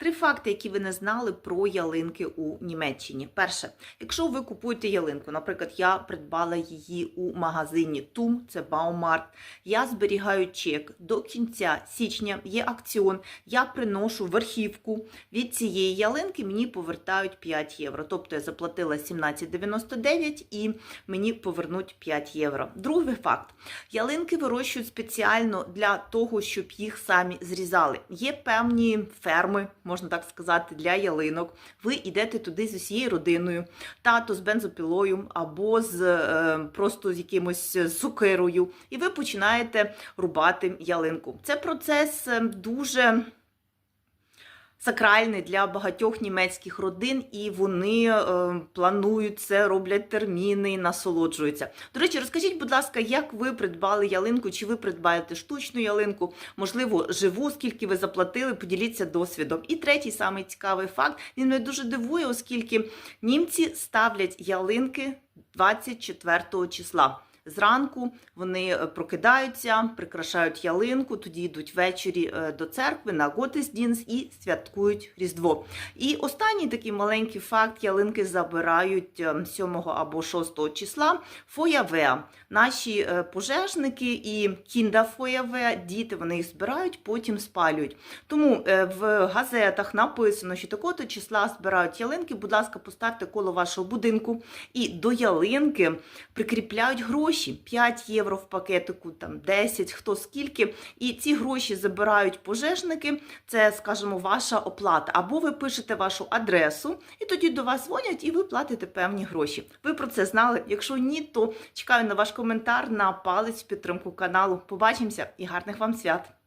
Три факти, які ви не знали про ялинки у Німеччині. Перше, якщо ви купуєте ялинку, наприклад, я придбала її у магазині Тум, це Баумарт. Я зберігаю чек до кінця січня. Є акціон. Я приношу верхівку від цієї ялинки. Мені повертають 5 євро. Тобто я заплатила 17,99 і мені повернуть 5 євро. Другий факт: ялинки вирощують спеціально для того, щоб їх самі зрізали. Є певні ферми, можна так сказати, для ялинок. Ви йдете туди з усією родиною, тато з бензопілою або з е, просто з якимось сукирою, і ви починаєте рубати ялинку. Це процес е, дуже сакральний для багатьох німецьких родин, і вони е, планують це, роблять терміни, насолоджуються. До речі, розкажіть, будь ласка, як ви придбали ялинку? Чи ви придбаєте штучну ялинку? Можливо, живу, скільки ви заплатили? Поділіться досвідом. І третій самий цікавий факт. Він мене дуже дивує, оскільки німці ставлять ялинки 24 числа. Зранку вони е, прокидаються, прикрашають ялинку, тоді йдуть ввечері е, до церкви на Готесдінс і святкують Різдво. І останній такий маленький факт: ялинки забирають е, 7 або 6 числа. Фояве. Наші е, пожежники і кінда кіндафояве, діти вони їх збирають, потім спалюють. Тому в газетах написано, що такого числа збирають ялинки. Будь ласка, поставте коло вашого будинку і до ялинки прикріпляють гроші 5 євро в пакетику, там 10, хто скільки. І ці гроші забирають пожежники. Це, скажімо, ваша оплата. Або ви пишете вашу адресу, і тоді до вас дзвонять, і ви платите певні гроші. Ви про це знали? Якщо ні, то чекаю на ваш коментар на палець підтримку каналу. Побачимося і гарних вам свят!